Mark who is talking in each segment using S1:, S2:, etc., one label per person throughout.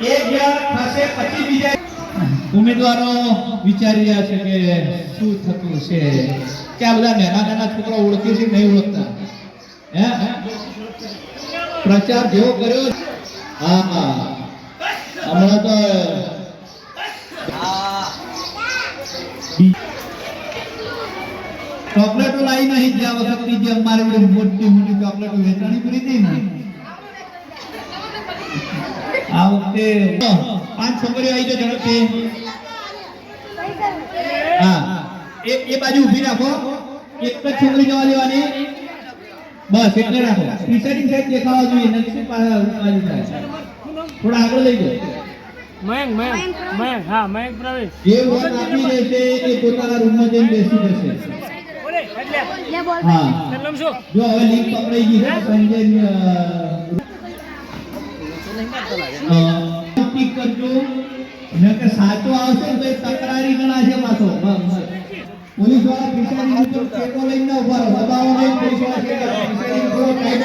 S1: એક જણ થશે, પછી બીજા. ઉમેદવારો વિચારી રહ્યા છે કે શું થતું છે કે આ બધા નાના નાના છોકરા ઓળખે છે નહીં ઓળખતા? હે? પ્રચાર જેવો કર્યો? હા હા. હમણાં તો ચોકલેટો લાવી નહીં જ્યાં વખત જે અમારે મોટી મોટી ચોકલેટો વેચાણી કરી હતી ને. આ વખતે પાંચ છોકરીઓ આવી છે ઝડપથી. હા. એ એ બાજુ ઊભી રાખો. એક જ છોકરી જવા દેવાની. બસ એટલે રાખો. પિસેટિંગ સાઈડ દેખાવા જોઈએ. નથી બાજુ થાય. થોડા આગળ લઈ જાઓ.
S2: મયંક મયંક મયંક. હા મયંક પ્રવેશ
S1: જે વોટ આપી દેશે એ પોતાના રૂમમાં જઈને બેસી જશે. હા. જો હવે લીક પકડાઈ ગઈ છે સંજય કરજો ને કે સાચો આવશે તો તકરારી ગણાશે પાછો. પોલીસવાળા પીસાની ટેકો લઈને ઊભા રહો. દબાવો નહીં પોલીસવાળા કે પીસાની ઉપર ટાઈટ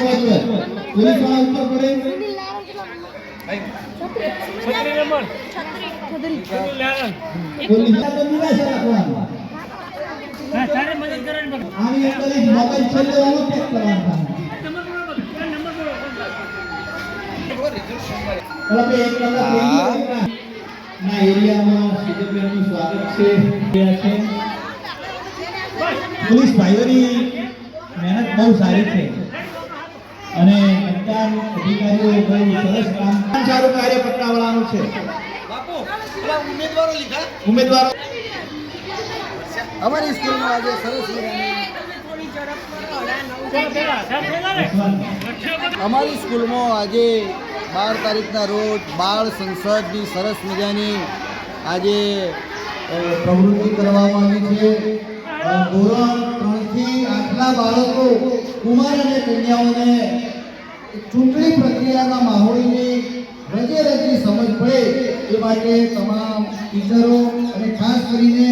S1: પોલીસવાળા ઉપર પડે. પોલીસવાળા તો નિરાશ રાખવાનું.
S2: હા
S1: આની અંદર એક મોબાઈલ છેલ્લે ઓલો ચેક કરવાનો. ના ના એરિયામાં સીધેબેનનું સ્વાગત છે છે પોલીસ ભાઈઓની મહેનત બહુ સારી છે. અને મતદાન અધિકારીઓએ બહુ સરસ કામ સારું કાર્ય પકડાવવાનું છે ઉમેદવારો
S3: અમારી સ્કૂલમાં આજે સરસ મજાની અમારી સ્કૂલમાં આજે બાર તારીખના રોજ બાળ સંસદની સરસ મજાની આજે પ્રવૃત્તિ કરવામાં આવી છે. ધોરણ ત્રણથી આટલા બાળકો, કુમાર અને કન્યાઓને ચૂંટણી પ્રક્રિયાના માહોલની રજે રજે સમજ પડે એ માટે તમામ ટીચરો અને ખાસ કરીને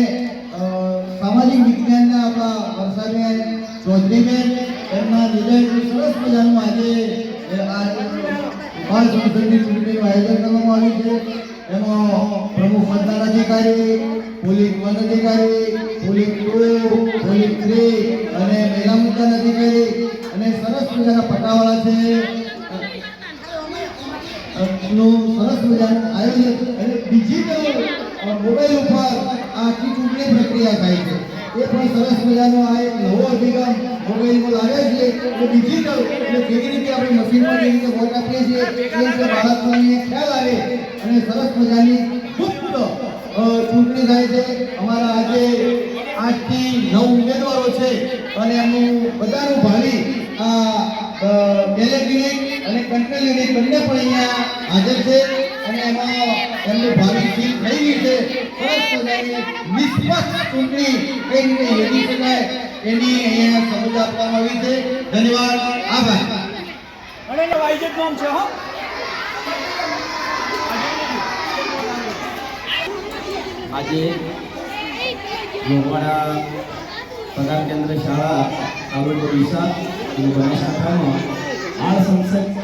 S3: સામાજિક વિજ્ઞાનના આપણા વર્ષાબેન ચૌધરીબેન એમના નિર્ણય સરસ મજાનું આજે આ બાળ ચૂંટણીનું આયોજન કરવામાં આવ્યું છે. એમાં પ્રમુખ મતદાન અધિકારી, પોલીસ વન અધિકારી, પોલીસ ટુ, પોલીસ થ્રી અને મહિલા મતદાન અધિકારી અને સરસ મજાના પટાવાળા છે. નું સરસ મજાનું આયોજન અને ડિજિટલ મોબાઈલ ઉપર આખી ચૂંટણી પ્રક્રિયા થાય છે. એ પણ સરસ મજાનો આ એક નવો અભિગમ મોબાઈલમાં લાવ્યા છે કે ડિજિટલ એટલે કેવી રીતે આપણે મશીનમાં કેવી રીતે વોટ આપીએ છીએ એ રીતે બાળકોને ખ્યાલ આવે અને સરસ મજાની ગુપ્ત ચૂંટણી થાય છે. અમારા આજે આઠથી નવ ઉમેદવારો છે અને એમનું બધાનું ભાવિ આ બેલેટ યુનિટ અને કંટ્રોલ યુનિટ બંને પણ અહીંયા હાજર છે. અને એમાં એમનું ભાવિ સીલ થઈ ગઈ છે સરસ મજાની નિષ્પક્ષ ચૂંટણી કઈ રીતે યોજી શકાય એની અહીંયા સમજ આપવામાં આવી છે. ધન્યવાદ આભાર.
S2: અને ને વાઈજેટ નામ છે હો.
S4: આજે મોવાડા પગાર કેન્દ્ર શાળા તાલુકો ડીસા અને બનાસકાંઠામાં આ સંસદની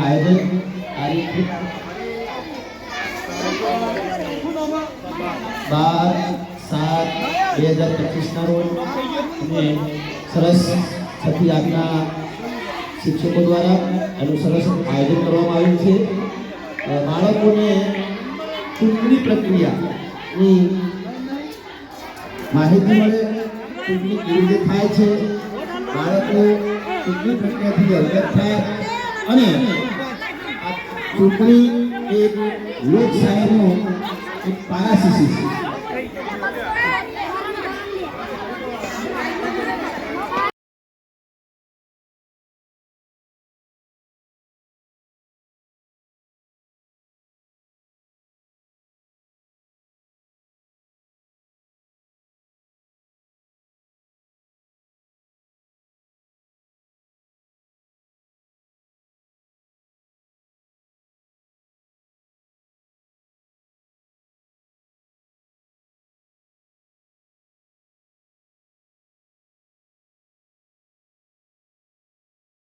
S4: આયોજન બાર સાત બે હજાર પચીસના રોજ અને સરસ છઠ્ઠી આજના શિક્ષકો દ્વારા એનું સરસ આયોજન કરવામાં આવ્યું છે. બાળકોને ચૂંટણી પ્રક્રિયાની માહિતી મળે, ચૂંટણી કેવી રીતે થાય છે, બાળકો ચૂંટણી પ્રક્રિયાથી અવગત થાય અને ચૂંટણી એક લોકશાહીનું એક પાયાશીશી છે.